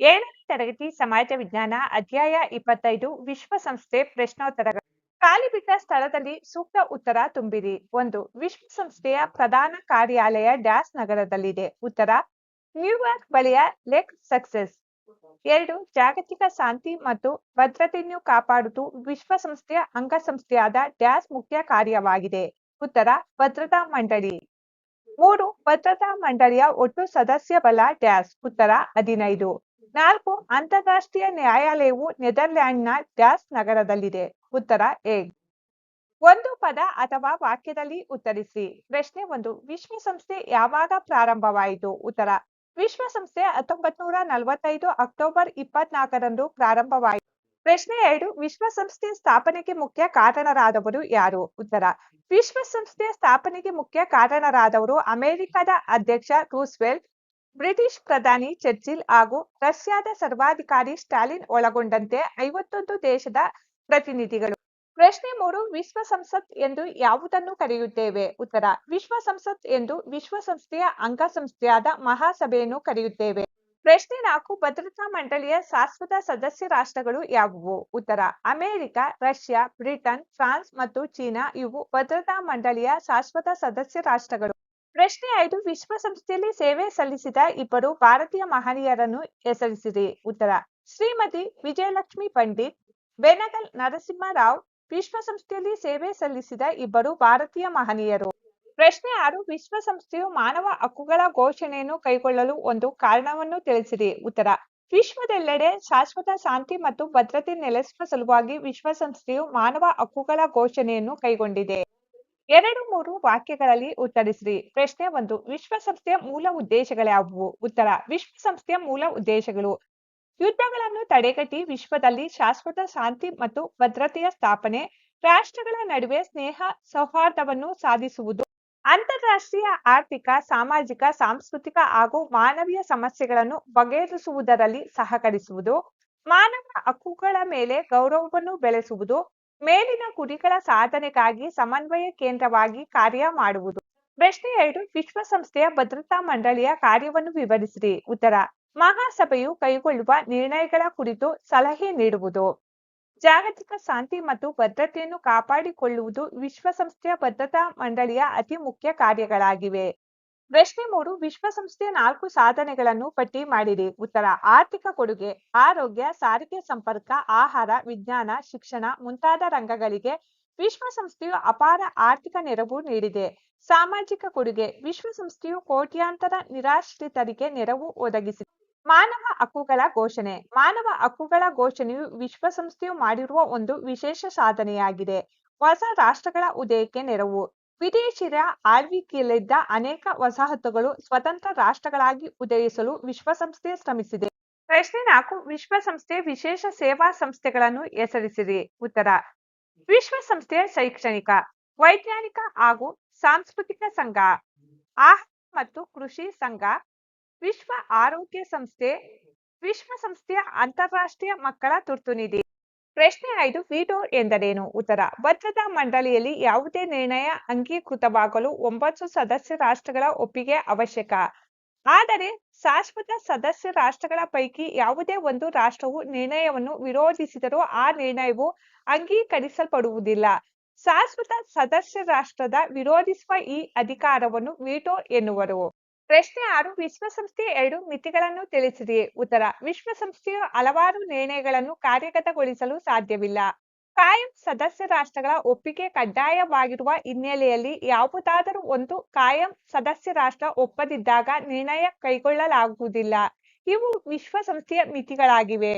ಏಳನೇ ತರಗತಿ ಸಮಾಜ ವಿಜ್ಞಾನ ಅಧ್ಯಾಯ ಇಪ್ಪತ್ತೈದು, ವಿಶ್ವಸಂಸ್ಥೆ ಪ್ರಶ್ನೋತ್ತರಗಳು. ಖಾಲಿ ಬಿಟ್ಟ ಸ್ಥಳದಲ್ಲಿ ಸೂಕ್ತ ಉತ್ತರ ತುಂಬಿರಿ. ಒಂದು, ವಿಶ್ವಸಂಸ್ಥೆಯ ಪ್ರಧಾನ ಕಾರ್ಯಾಲಯ ಡ್ಯಾಸ್ ನಗರದಲ್ಲಿದೆ. ಉತ್ತರ ನ್ಯೂಯಾರ್ಕ್ ಬಳಿಯ ಲೆಕ್ ಸಕ್ಸೆಸ್. ಎರಡು, ಜಾಗತಿಕ ಶಾಂತಿ ಮತ್ತು ಭದ್ರತೆಯನ್ನು ಕಾಪಾಡುವುದು ವಿಶ್ವಸಂಸ್ಥೆಯ ಅಂಗಸಂಸ್ಥೆಯಾದ ಡ್ಯಾಸ್ ಮುಖ್ಯ ಕಾರ್ಯವಾಗಿದೆ. ಉತ್ತರ, ಭದ್ರತಾ ಮಂಡಳಿ. ಮೂರು, ಭದ್ರತಾ ಮಂಡಳಿಯ ಒಟ್ಟು ಸದಸ್ಯ ಬಲ ಡ್ಯಾಸ್. ಉತ್ತರ, ಹದಿನೈದು. ನಾಲ್ಕು, ಅಂತಾರಾಷ್ಟ್ರೀಯ ನ್ಯಾಯಾಲಯವು ನೆದರ್ಲ್ಯಾಂಡ್ನ ಡ್ಯಾಸ್ ನಗರದಲ್ಲಿದೆ. ಉತ್ತರ, ಎ. ಒಂದು ಪದ ಅಥವಾ ವಾಕ್ಯದಲ್ಲಿ ಉತ್ತರಿಸಿ. ಪ್ರಶ್ನೆ ಒಂದು, ವಿಶ್ವಸಂಸ್ಥೆ ಯಾವಾಗ ಪ್ರಾರಂಭವಾಯಿತು? ಉತ್ತರ, ವಿಶ್ವಸಂಸ್ಥೆ ಹತ್ತೊಂಬತ್ ನೂರ ನಲವತ್ತೈದು ಅಕ್ಟೋಬರ್ ಇಪ್ಪತ್ನಾಲ್ಕರಂದು ಪ್ರಾರಂಭವಾಯಿತು. ಪ್ರಶ್ನೆ ಎರಡು, ವಿಶ್ವಸಂಸ್ಥೆ ಸ್ಥಾಪನೆಗೆ ಮುಖ್ಯ ಕಾರಣರಾದವರು ಯಾರು? ಉತ್ತರ, ವಿಶ್ವಸಂಸ್ಥೆ ಸ್ಥಾಪನೆಗೆ ಮುಖ್ಯ ಕಾರಣರಾದವರು ಅಮೆರಿಕದ ಅಧ್ಯಕ್ಷ ರೂಸ್ವೆಲ್ಟ್ ಬ್ರಿಟಿಷ್ ಪ್ರಧಾನಿ ಚರ್ಚಿಲ್ ಹಾಗೂ ರಷ್ಯಾದ ಸರ್ವಾಧಿಕಾರಿ ಸ್ಟಾಲಿನ್ ಒಳಗೊಂಡಂತೆ ಐವತ್ತೊಂದು ದೇಶದ ಪ್ರತಿನಿಧಿಗಳು. ಪ್ರಶ್ನೆ ಮೂರು, ವಿಶ್ವ ಸಂಸತ್ ಎಂದು ಯಾವುದನ್ನು ಕರೆಯುತ್ತೇವೆ? ಉತ್ತರ, ವಿಶ್ವ ಸಂಸತ್ ಎಂದು ವಿಶ್ವಸಂಸ್ಥೆಯ ಅಂಗಸಂಸ್ಥೆಯಾದ ಮಹಾಸಭೆಯನ್ನು ಕರೆಯುತ್ತೇವೆ. ಪ್ರಶ್ನೆ ನಾಲ್ಕು, ಭದ್ರತಾ ಮಂಡಳಿಯ ಶಾಶ್ವತ ಸದಸ್ಯ ರಾಷ್ಟ್ರಗಳು ಯಾವುವು? ಉತ್ತರ, ಅಮೆರಿಕ, ರಷ್ಯಾ, ಬ್ರಿಟನ್, ಫ್ರಾನ್ಸ್ ಮತ್ತು ಚೀನಾ ಇವು ಭದ್ರತಾ ಮಂಡಳಿಯ ಶಾಶ್ವತ ಸದಸ್ಯ ರಾಷ್ಟ್ರಗಳು. ಪ್ರಶ್ನೆ ಐದು, ವಿಶ್ವಸಂಸ್ಥೆಯಲ್ಲಿ ಸೇವೆ ಸಲ್ಲಿಸಿದ ಇಬ್ಬರು ಭಾರತೀಯ ಮಹನೀಯರನ್ನು ಹೆಸರಿಸಿರಿ. ಉತ್ತರ, ಶ್ರೀಮತಿ ವಿಜಯಲಕ್ಷ್ಮಿ ಪಂಡಿತ್ ಬೆನಗಲ್ ನರಸಿಂಹರಾವ್, ವಿಶ್ವಸಂಸ್ಥೆಯಲ್ಲಿ ಸೇವೆ ಸಲ್ಲಿಸಿದ ಇಬ್ಬರು ಭಾರತೀಯ ಮಹನೀಯರು. ಪ್ರಶ್ನೆ ಆರು, ವಿಶ್ವಸಂಸ್ಥೆಯು ಮಾನವ ಹಕ್ಕುಗಳ ಘೋಷಣೆಯನ್ನು ಕೈಗೊಳ್ಳಲು ಒಂದು ಕಾರಣವನ್ನು ತಿಳಿಸಿರಿ. ಉತ್ತರ, ವಿಶ್ವದೆಲ್ಲೆಡೆ ಶಾಶ್ವತ ಶಾಂತಿ ಮತ್ತು ಭದ್ರತೆ ನೆಲೆಸುವ ಸಲುವಾಗಿ ವಿಶ್ವಸಂಸ್ಥೆಯು ಮಾನವ ಹಕ್ಕುಗಳ ಘೋಷಣೆಯನ್ನು ಕೈಗೊಂಡಿದೆ. ಎರಡು ಮೂರು ವಾಕ್ಯಗಳಲ್ಲಿ ಉತ್ತರಿಸಿರಿ ಪ್ರಶ್ನೆ ಒಂದು, ವಿಶ್ವಸಂಸ್ಥೆಯ ಮೂಲ ಉದ್ದೇಶಗಳ್ಯಾವುವು ಉತ್ತರ, ವಿಶ್ವಸಂಸ್ಥೆಯ ಮೂಲ ಉದ್ದೇಶಗಳು. ಯುದ್ಧಗಳನ್ನು ತಡೆಗಟ್ಟಿ ವಿಶ್ವದಲ್ಲಿ ಶಾಶ್ವತ ಶಾಂತಿ ಮತ್ತು ಭದ್ರತೆಯ ಸ್ಥಾಪನೆ, ರಾಷ್ಟ್ರಗಳ ನಡುವೆ ಸ್ನೇಹ ಸೌಹಾರ್ದವನ್ನು ಸಾಧಿಸುವುದು, ಅಂತಾರಾಷ್ಟ್ರೀಯ ಆರ್ಥಿಕ, ಸಾಮಾಜಿಕ, ಸಾಂಸ್ಕೃತಿಕ ಹಾಗೂ ಮಾನವೀಯ ಸಮಸ್ಯೆಗಳನ್ನು ಬಗೆಹರಿಸುವುದರಲ್ಲಿ ಸಹಕರಿಸುವುದು, ಮಾನವ ಹಕ್ಕುಗಳ ಮೇಲೆ ಗೌರವವನ್ನು ಬೆಳೆಸುವುದು ಮೇಲಿನ ಗುರಿಗಳ ಸಾಧನೆಗಾಗಿ ಸಮನ್ವಯ ಕೇಂದ್ರವಾಗಿ ಕಾರ್ಯ ಮಾಡುವುದು. ಪ್ರಶ್ನೆ ಎರಡು ವಿಶ್ವಸಂಸ್ಥೆಯ ಭದ್ರತಾ ಮಂಡಳಿಯ ಕಾರ್ಯವನ್ನು ವಿವರಿಸಿರಿ. ಉತ್ತರ, ಮಹಾಸಭೆಯು ಕೈಗೊಳ್ಳುವ ನಿರ್ಣಯಗಳ ಕುರಿತು ಸಲಹೆ ನೀಡುವುದು. ಜಾಗತಿಕ ಶಾಂತಿ ಮತ್ತು ಭದ್ರತೆಯನ್ನು ಕಾಪಾಡಿಕೊಳ್ಳುವುದು ವಿಶ್ವಸಂಸ್ಥೆಯ ಭದ್ರತಾ ಮಂಡಳಿಯ ಅತಿ ಮುಖ್ಯ ಕಾರ್ಯಗಳಾಗಿವೆ. ಪ್ರಶ್ನೆ ಮೂರು, ವಿಶ್ವಸಂಸ್ಥೆಯ ನಾಲ್ಕು ಸಾಧನೆಗಳನ್ನು ಪಟ್ಟಿ ಮಾಡಿರಿ ಉತ್ತರ, ಆರ್ಥಿಕ ಕೊಡುಗೆ, ಆರೋಗ್ಯ, ಸಾರಿಗೆ ಸಂಪರ್ಕ, ಆಹಾರ, ವಿಜ್ಞಾನ, ಶಿಕ್ಷಣ ಮುಂತಾದ ರಂಗಗಳಿಗೆ ವಿಶ್ವಸಂಸ್ಥೆಯು ಅಪಾರ ಆರ್ಥಿಕ ನೆರವು ನೀಡಿದೆ. ಸಾಮಾಜಿಕ ಕೊಡುಗೆ, ವಿಶ್ವಸಂಸ್ಥೆಯು ಕೋಟ್ಯಾಂತರ ನಿರಾಶ್ರಿತರಿಗೆ ನೆರವು ಒದಗಿಸಿದೆ. ಮಾನವ ಹಕ್ಕುಗಳ ಘೋಷಣೆ, ಮಾನವ ಹಕ್ಕುಗಳ ಘೋಷಣೆಯು ವಿಶ್ವಸಂಸ್ಥೆಯು ಮಾಡಿರುವ ಒಂದು ವಿಶೇಷ ಸಾಧನೆಯಾಗಿದೆ. ಹೊಸ ರಾಷ್ಟ್ರಗಳ ಉದಯಕ್ಕೆ ನೆರವು. ವಿದೇಶಿಯರ ಆಳ್ವಿಕೆಯಲ್ಲಿದ್ದ ಅನೇಕ ವಸಾಹತುಗಳು ಸ್ವತಂತ್ರ ರಾಷ್ಟ್ರಗಳಾಗಿ ಉದಯಿಸಲು ವಿಶ್ವಸಂಸ್ಥೆ ಶ್ರಮಿಸಿದೆ. ಪ್ರಶ್ನೆ ನಾಲ್ಕು, ವಿಶ್ವಸಂಸ್ಥೆ ವಿಶೇಷ ಸೇವಾ ಸಂಸ್ಥೆಗಳನ್ನು ಹೆಸರಿಸಿದೆ. ಉತ್ತರ, ವಿಶ್ವಸಂಸ್ಥೆಯ ಶೈಕ್ಷಣಿಕ, ವೈಜ್ಞಾನಿಕ ಹಾಗೂ ಸಾಂಸ್ಕೃತಿಕ ಸಂಘ, ಆಹಾರ ಮತ್ತು ಕೃಷಿ ಸಂಘ, ವಿಶ್ವ ಆರೋಗ್ಯ ಸಂಸ್ಥೆ, ವಿಶ್ವಸಂಸ್ಥೆಯ ಅಂತಾರಾಷ್ಟ್ರೀಯ ಮಕ್ಕಳ ತುರ್ತುನಿಧಿ ಪ್ರಶ್ನೆ ಐದು ವಿಟೋ ಎಂದರೇನು? ಉತ್ತರ, ಭದ್ರತಾ ಮಂಡಳಿಯಲ್ಲಿ ಯಾವುದೇ ನಿರ್ಣಯ ಅಂಗೀಕೃತವಾಗಲು ಒಂಬತ್ತು ಸದಸ್ಯ ರಾಷ್ಟ್ರಗಳ ಒಪ್ಪಿಗೆ ಅವಶ್ಯಕ. ಆದರೆ ಶಾಶ್ವತ ಸದಸ್ಯ ರಾಷ್ಟ್ರಗಳ ಪೈಕಿ ಯಾವುದೇ ಒಂದು ರಾಷ್ಟ್ರವು ನಿರ್ಣಯವನ್ನು ವಿರೋಧಿಸಿದರೂ ಆ ನಿರ್ಣಯವು ಅಂಗೀಕರಿಸಲ್ಪಡುವುದಿಲ್ಲ. ಶಾಶ್ವತ ಸದಸ್ಯ ರಾಷ್ಟ್ರದ ವಿರೋಧಿಸುವ ಈ ಅಧಿಕಾರವನ್ನು ವಿಟೋ ಎನ್ನುವರು. ಪ್ರಶ್ನೆ ಆರು, ವಿಶ್ವಸಂಸ್ಥೆಯ ಎರಡು ಮಿತಿಗಳನ್ನು ತಿಳಿಸಿದೆಯೇ ಉತ್ತರ, ವಿಶ್ವಸಂಸ್ಥೆಯು ಹಲವಾರು ನಿರ್ಣಯಗಳನ್ನು ಕಾರ್ಯಗತಗೊಳಿಸಲು ಸಾಧ್ಯವಿಲ್ಲ. ಕಾಯಂ ಸದಸ್ಯ ರಾಷ್ಟ್ರಗಳ ಒಪ್ಪಿಗೆ ಕಡ್ಡಾಯವಾಗಿರುವ ಹಿನ್ನೆಲೆಯಲ್ಲಿ ಯಾವುದಾದರೂ ಒಂದು ಕಾಯಂ ಸದಸ್ಯ ರಾಷ್ಟ್ರ ಒಪ್ಪದಿದ್ದಾಗ ನಿರ್ಣಯ ಕೈಗೊಳ್ಳಲಾಗುವುದಿಲ್ಲ. ಇವು ವಿಶ್ವಸಂಸ್ಥೆಯ ಮಿತಿಗಳಾಗಿವೆ.